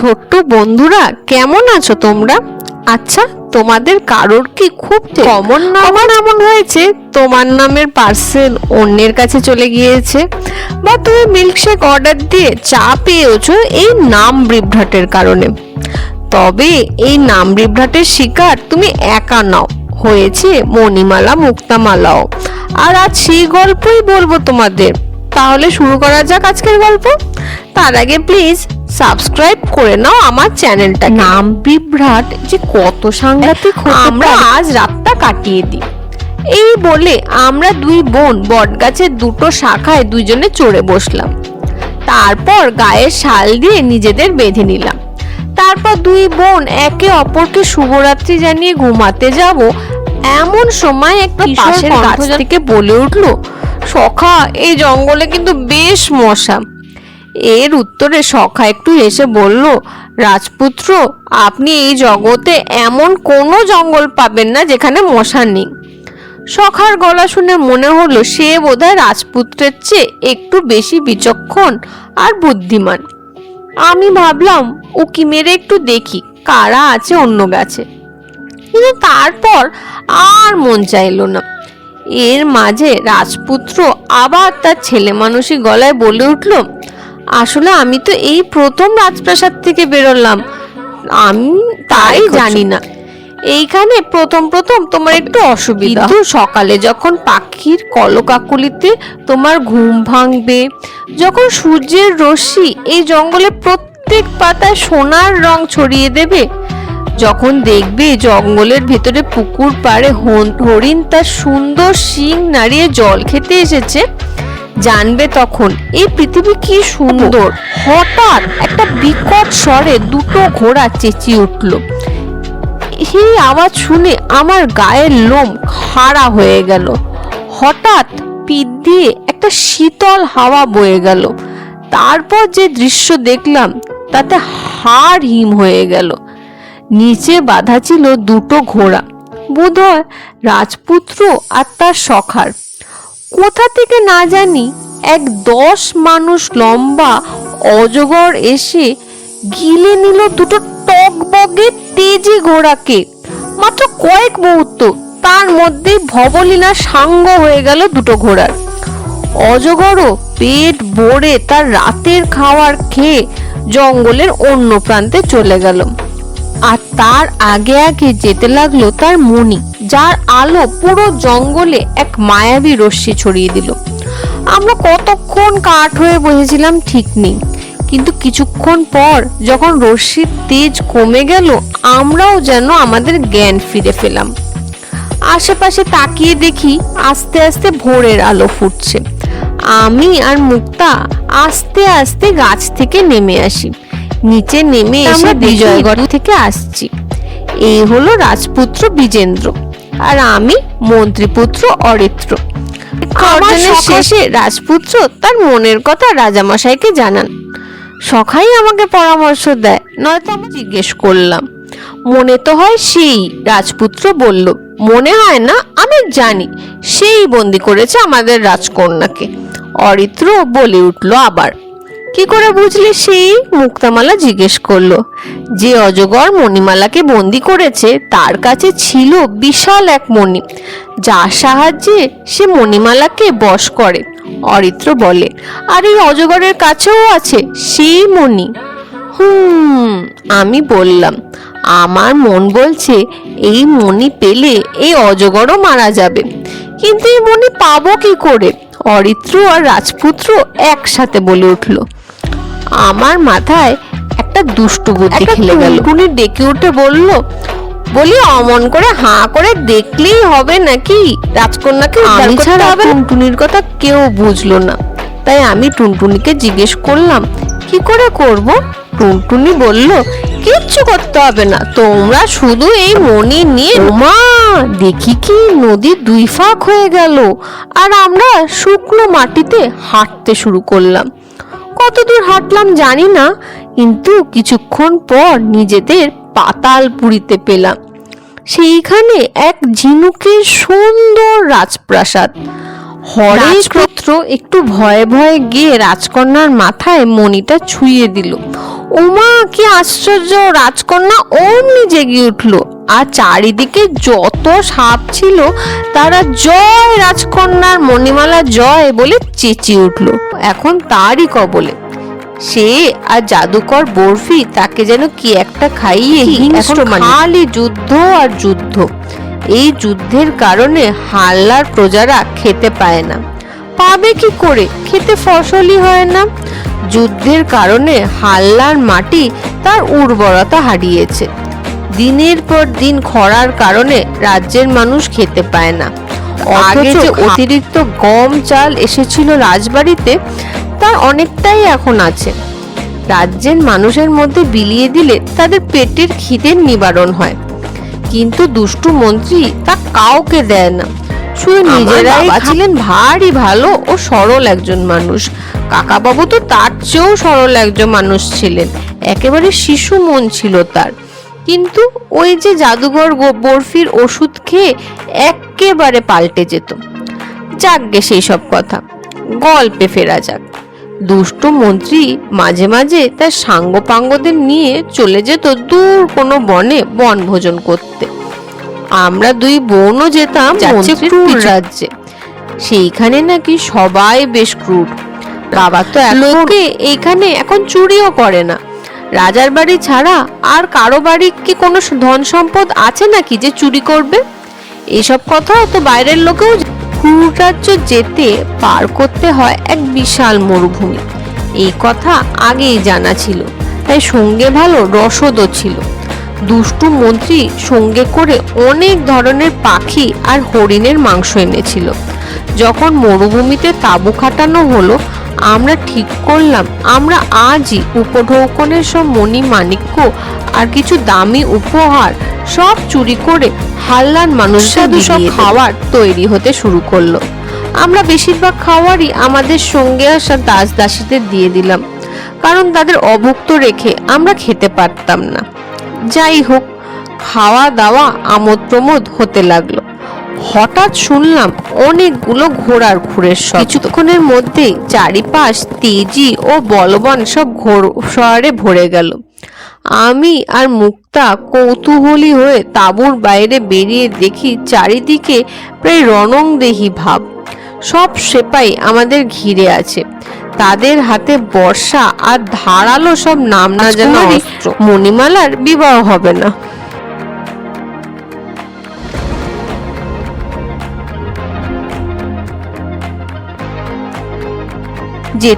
ছোট্ট বন্ধুরা কেমন আছো তোমরা? আচ্ছা তোমাদের কারোর কি খুব কমন নাম? এমন হয়েছে তোমার নামের পার্সেল অন্যের কাছে চলে গিয়েছে বা তুমি মিল্কশেক অর্ডার দিয়ে চা পেয়েছ এই নাম বিভ্রাটের কারণে। তবে এই নাম বিভ্রাটের শিকার তুমি একা নাও হয়েছে মণিমালা মুক্তামালাও। আর আজ সেই গল্পই বলব তোমাদের। তাহলে শুরু করা যাক আজকের গল্প। তার আগে প্লিজ সাবস্ক্রাইব করে নাও আমার চ্যানেলটা নাম বিভ্রাট যে কত সাংঘাতিক আমরা আজ রাতটা কাটিয়ে দিই। এই বলে আমরা দুই বোন বটগাছের দুটো শাখায় দুইজনে চড়ে বসলাম। তারপর গায়ের শাল দিয়ে নিজেদের বেঁধে নিলাম। তারপর দুই বোন একে অপরকে শুভরাত্রি জানিয়ে ঘুমাতে যাব। এমন সময় একটা পাশের গাছ থেকে বলে উঠল সখা এই জঙ্গলে কিন্তু বেশ মশা। এর উত্তরে সখা একটু এসে বলল, রাজপুত্র, আপনি এই জগতে এমন কোনো জঙ্গল পাবেন না যেখানে মশা নেই। সখার গলা শুনে মনে হলো সে বোধহয় রাজপুত্রের চেয়ে একটু বেশি বিচক্ষণ আর বুদ্ধিমান। আমি ভাবলাম, উকি মেরে একটু দেখি কারা আছে অন্য গাছে। কিন্তু তারপর আর মন চাইলো না। এর মাঝে রাজপুত্র আবার তার ছেলে মানুষই গলায় বলে উঠল আসলে আমি তো এই প্রথম রাজপ্রাসাদ থেকে বেরোলাম। আমি তাই জানি না। এইখানে প্রথম প্রথম তোমার একটু অসুবিধা। কিন্তু সকালে যখন পাখির কলকাকুলিতে তোমার ঘুম ভাঙবে যখন সূর্যের রশ্মি এই জঙ্গলে প্রত্যেক পাতায় সোনার রং ছড়িয়ে দেবে যখন দেখবে জঙ্গলের ভেতরে পুকুর পাড়ে হরিণ তার সুন্দর শিং নাড়িয়ে জল খেতে এসেছে জানবে তখন, এই পৃথিবী কি সুন্দর। হঠাৎ একটা বিকট স্বরে দুটো ঘোড়া চেঁচিয়ে উঠল। এই আওয়াজ শুনে আমার গায়ের লোম খাড়া হয়ে গেল। হঠাৎ পিঠ দিয়ে একটা শীতল হাওয়া বয়ে গেল। তারপর যে দৃশ্য দেখলাম, তাতে হাড় হিম হয়ে গেল। নিচে বাঁধা ছিল দুটো ঘোড়া। বোধহয় রাজপুত্র আর তার সখার। কোথা থেকে না জানি এক দশ মানুষ লম্বা, অজগর এসে গিলে নিল দুটো টকবগে তেজি ঘোড়াকে মাত্র কয়েক মুহূর্ত, তার মধ্যে ভবলীলা সাঙ্গ হয়ে গেল দুটো ঘোড়ার। অজগরও পেট ভরে তার রাতের খাওয়ার খেয়ে জঙ্গলের অন্য প্রান্তে চলে গেল। আর তার আগে আগে যেতে লাগল তার মণি। যার আলো পুরো জঙ্গলে এক মায়াবী রশ্মি ছড়িয়ে দিল। আমরা কতক্ষণ কাঠ হয়ে বসেছিলাম ঠিক নেই। কিন্তু কিছুক্ষণ পর যখন রশ্মির তেজ কমে গেল আমরাও যেন আমাদের জ্ঞান ফিরে পেলাম। আশেপাশে তাকিয়ে দেখি আস্তে আস্তে ভোরের আলো ফুটছে। আমি আর মুক্তা আস্তে আস্তে গাছ থেকে নেমে আসি। নিচে নেমে এসে বিজয়গড় থেকে আসছি। এই হলো রাজপুত্র বিজেন্দ্র। আর আমি মন্ত্রীপুত্র অরিত্র। খাওয়ানোর শেষে রাজপুত্র তার মনের কথা রাজামশাইকে জানান। সখাই আমাকে পরামর্শ দেয় নয়তো আমি জিজ্ঞেস করলাম। মনে তো হয় সেই রাজপুত্র বলল মনে হয় না আমি জানি সেই বন্দি করেছে আমাদের রাজকন্যাকে। অরিত্র বলে উঠল আবার কি করে বুঝলে সেই? মুক্তামালা জিজ্ঞেস করল। যে অজগর মণিমালাকে বন্দি করেছে, তার কাছে ছিল বিশাল এক মণি। যার সাহায্যে সে মণিমালাকে বশ করে। অরিত্র বলে, আর এই অজগরের কাছেও আছে সেই মণি। হুম, আমি বললাম, আমার মন বলছে এই মণি পেলে এই অজগরও মারা যাবে। কিন্তু এই মণি পাবো কি করে? অরিত্র আর রাজপুত্র একসাথে বলে উঠল আমার মাথায় একটা দুষ্টু বুদ্ধি খেলে গেল। টুনি ডেকে উঠে বলল বলি অমন করে হাঁ করে দেখলেই হবে নাকি? রাজকন্যাকে আমি ছাড়া হবে টুনটুনির কথা কেউ বুঝলো না। তাই আমি টুনটুনিকে জিজ্ঞেস করলাম কি করে করব? টুনটুনি বলল কিচ্ছু করতে হবে না তোমরা শুধু এই মনি নিয়ে মা দেখি কি নদী দুই ফাঁক হয়ে গেল। আর আমরা শুকনো মাটিতে হাঁটতে শুরু করলাম। কতদূর হাঁটলাম জানি না কিন্তু কিছুক্ষণ পর নিজেদের পাতাল পুরীতে পেলাম। সেইখানে এক ঝিনুকের সুন্দর রাজপ্রাসাদ। হরেশ পুত্র একটু ভয়ে ভয়ে গিয়ে রাজকন্যার মাথায় মণিটা ছুঁয়ে দিল। ওমা কি আশ্চর্য! রাজকন্যা অমনি জেগে উঠল। আর চারিদিকে যত সাপ ছিল তারা জয় রাজকন্যার মণিমালা জয় বলে চেঁচিয়ে উঠল। এখন তারই কবলে। সে আর জাদুকর বরফি তাকে যেন কি একটা খাইয়ে মানে? খালি যুদ্ধ আর যুদ্ধ। এই যুদ্ধের কারণে হাল্লার প্রজারা খেতে পায় না। পাবে কি করে? খেতে ফসলই হয় না। যুদ্ধের কারণে হাল্লার মাটি তার উর্বরতা হারিয়েছে। দিনের পর দিন খরার কারণে রাজ্যের মানুষ খেতে পায় না। আগে যে অতিরিক্ত গম চাল এসেছিল রাজবাড়িতে তার অনেকটাই এখন আছে। রাজ্যের মানুষের মধ্যে বিলিয়ে দিলে তাদের পেটের খিদের নিবারণ হয়। কিন্তু দুষ্টু মন্ত্রী তা কাউকে দেয় না। শুধু নিজেরাই ছিলেন ভারী ভালো ও সরল একজন মানুষ। কাকাবাবু তো তার চেয়েও সরল একজন মানুষ ছিলেন। একেবারে শিশু মন ছিল তার। কিন্তু ওই যে জাদুঘর বরফির ওষুধ খেয়ে একেবারে পাল্টে যেত। যাকগে সেই সব কথা। গল্পে ফেরা যাক। দুষ্ট মন্ত্রী মাঝে মাঝে তার সাঙ্গপাঙ্গদের নিয়ে চলে যেত দূর কোনো বনে বনভোজন করতে। আমরা দুই বোনও যেতাম রাজ্যে। সেইখানে নাকি সবাই বেশ ক্রুর বাবা তো লোকে এইখানে এখন চুরিও করে না। রাজার বাড়ি ছাড়া আর কারও বাড়ি কি কোনো ধন সম্পদ আছে নাকি যে চুরি করবে? এইসব কথা তো বাইরের লোকেও ক্রুর রাজ্য যেতে পার করতে হয় এক বিশাল মরুভূমি। এই কথা আগেই জানা ছিল, তাই সঙ্গে ভালো রসদও ছিল। দুষ্টু মন্ত্রী সঙ্গে করে অনেক ধরনের পাখি আর হরিণের মাংস এনেছিল। যখন মরুভূমিতে তাঁবু খাটানো হলো আমরা ঠিক করলাম। আমরা আজই উপঢৌকনের সব মণি মাণিক্য আর কিছু দামি উপহার সব চুরি করে হাল্লার মানুষরা সব খাবার তৈরি হতে শুরু করল। আমরা বেশিরভাগ খাবারই আমাদের সঙ্গে আসা দাস দাসীদের দিয়ে দিলাম। কারণ তাদের অভুক্ত রেখে আমরা খেতে পারতাম না। যাই হোক খাওয়া দাওয়া আমোদ প্রমোদ হতে লাগল। হঠাৎ শুনলাম অনেকগুলো ঘোড়ার খুরের শব্দ। কিছুক্ষণের মধ্যেই চারিপাশ তেজি ও বলবান সব ঘোর শহরে ভরে গেল। আমি আর মুক্তা কৌতূহলী হয়ে তাঁবুর বাইরে বেরিয়ে দেখি চারিদিকে প্রায় রণংদেহী ভাব। সব সেপাই আমাদের ঘিরে আছে। তাদের হাতে বর্ষা আর ধারালো সব নাম না জানা মণিমালার বিবাহ হবে না। যে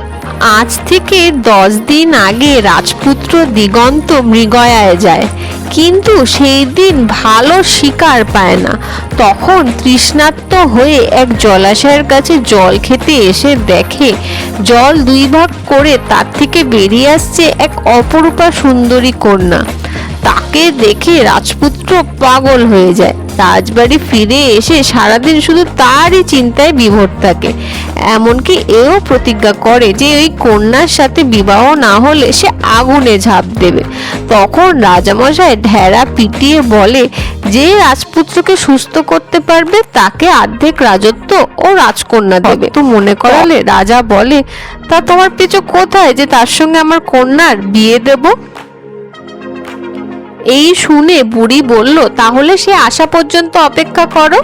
আজ থেকে দশ দিন আগে রাজপুত্র দিগন্ত মৃগয়ায় যায়। কিন্তু সেই দিন ভালো শিকার পায় না। তখন তৃষ্ণার্ত হয়ে এক জলাশয়ের কাছে জল খেতে এসে দেখে, জল দুই ভাগ করে তার থেকে বেরিয়ে আসছে এক অপরূপা সুন্দরী কন্যা। তাকে দেখে রাজপুত্র পাগল হয়ে যায়। রাজবাড়ি ফিরে এসে সারাদিন শুধু তারই চিন্তায় বিভোর থাকে। এমনকি এও প্রতিজ্ঞা করে যে ওই কন্যার সাথে বিবাহ না হলে সে আগুনে ঝাঁপ দেবে। তখন রাজামশাই ঢেরা পিটিয়ে বলে যে রাজপুত্রকে সুস্থ করতে পারবে তাকে অর্ধেক রাজত্ব ও রাজকন্যা দেবে। তো মনে করালে রাজা বলে তা তোমার পিছু কোথায় যে তার সঙ্গে আমার কন্যার বিয়ে দেবো? এই শুনে বুড়ি বলল তাহলে সে আসা পর্যন্ত অপেক্ষা করো।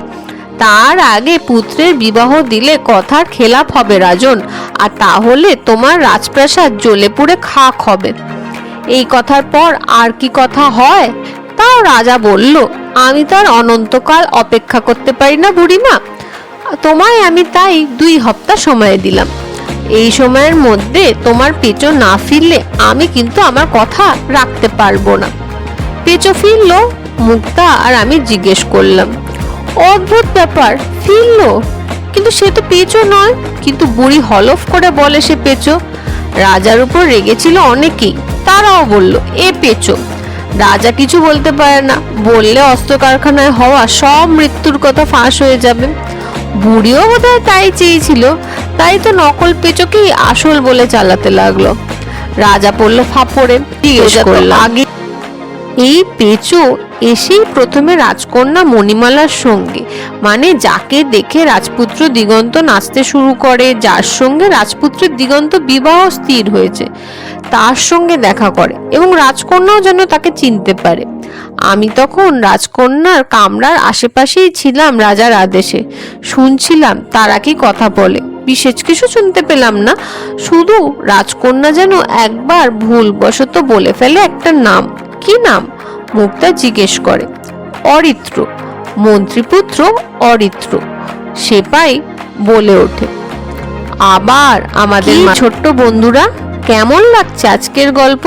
তার আগে পুত্রের বিবাহ দিলে কথার খেলাপ হবে রাজন, আর তাহলে তোমার রাজপ্রাসাদ জ্বলে পুড়ে খাক হবে। এই কথার পর আর কি কথা হয়? তাও রাজা বলল, আমি তার অনন্তকাল অপেক্ষা করতে পারি না বুড়িমা। তোমায় আমি তাই দুই হপ্তাহ সময় দিলাম। এই সময়ের মধ্যে তোমার পেঁচো না ফিরলে আমি কিন্তু আমার কথা রাখতে পারব না। পেঁচো ফিরলো, মুক্তা আর আমি জিজ্ঞেস করলাম অদ্ভুত ব্যাপার ফিরলো কিন্তু সে তো পেঁচো নয় কিন্তু বুড়ি হলফ করে বলে সে পেঁচো। রাজার উপর রেগেছিল অনেকেই তারাও বলল এ পেঁচো। রাজা কিছু বলতে পারে না বললে অস্ত্র কারখানায় হওয়া সব মৃত্যুর কথা ফাঁস হয়ে যাবে। বুড়িও বোধহয় তাই চেয়েছিল তাই তো নকল পেঁচোকেই আসল বলে চালাতে লাগল। রাজা পড়ল ফাপড়ে জিজ্ঞেস করলাম। আগে এই পেঁচো এসেই প্রথমে রাজকন্যা মণিমালার সঙ্গে। মানে যাকে দেখে রাজপুত্র দিগন্ত নাচতে শুরু করে, যার সঙ্গে রাজপুত্রের দিগন্ত বিবাহ স্থির হয়েছে, তার সঙ্গে দেখা করে এবং রাজকন্যাও যেন তাকে চিনতে পারে। আমি তখন রাজকন্যার কামরার আশেপাশেই ছিলাম রাজার আদেশে। শুনছিলাম তারা কি কথা বলে। বিশেষ কিছু শুনতে পেলাম না। শুধু রাজকন্যা যেন একবার ভুলবশত বলে ফেলে একটা নাম। কি নাম? মুক্তা জিজ্ঞেস করে। অরিত্র। মন্ত্রীপুত্র অরিত্র। সেপাই বলে ওঠে। আবার আমাদের ছোট্ট বন্ধুরা কেমন লাগছে আজকের গল্প?